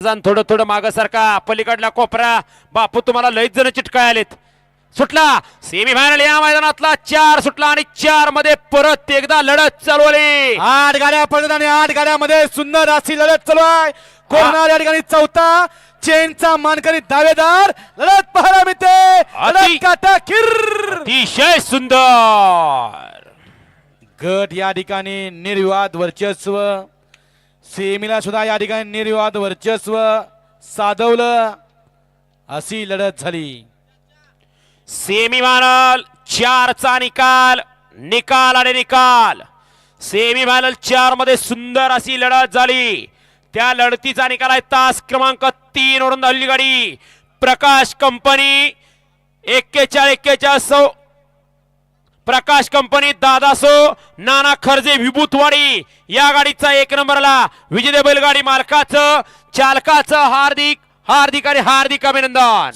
थोडं थोडं मागं सारखा पलीकडला कोपरा. बापू तुम्हाला लयच जण चिटकाय आलेत. सुटला. सेमी फायनल या मैदानातला चार सुटला आणि चारमध्ये परत एकदा लढत चालवली आठ गाड्या पडतात आणि आठ गाड्यामध्ये सुंदर अशी लढत चालू आहे. कोरोना या ठिकाणी चौथा चेनचा मानकरी दावेदार. लढत पाहायला मिळते. अतिशय सुंदर. गट या ठिकाणी निर्विवाद वर्चस्व. सेमीला सुद्धा या ठिकाणी निर्विवाद वर्चस्व साधवलं. अशी लढत झाली. सेमी फायनल चारचा निकाल निकाल आणि निकाल. सेमी फायनल चारमध्ये सुंदर अशी लढत झाली. त्या लढतीचा निकाल आहे तास क्रमांक तीन वरून धावली गाडी प्रकाश कंपनी एक्केचाळ एक्केचाळ सौ प्रकाश कंपनी दादासो नाना खर्जे विभूतवाडी या गाडीचा एक नंबरला विजय बैलगाडी मालकाचं चालकाचं हार्दिक हार्दिक आणि हार्दिक अभिनंदन.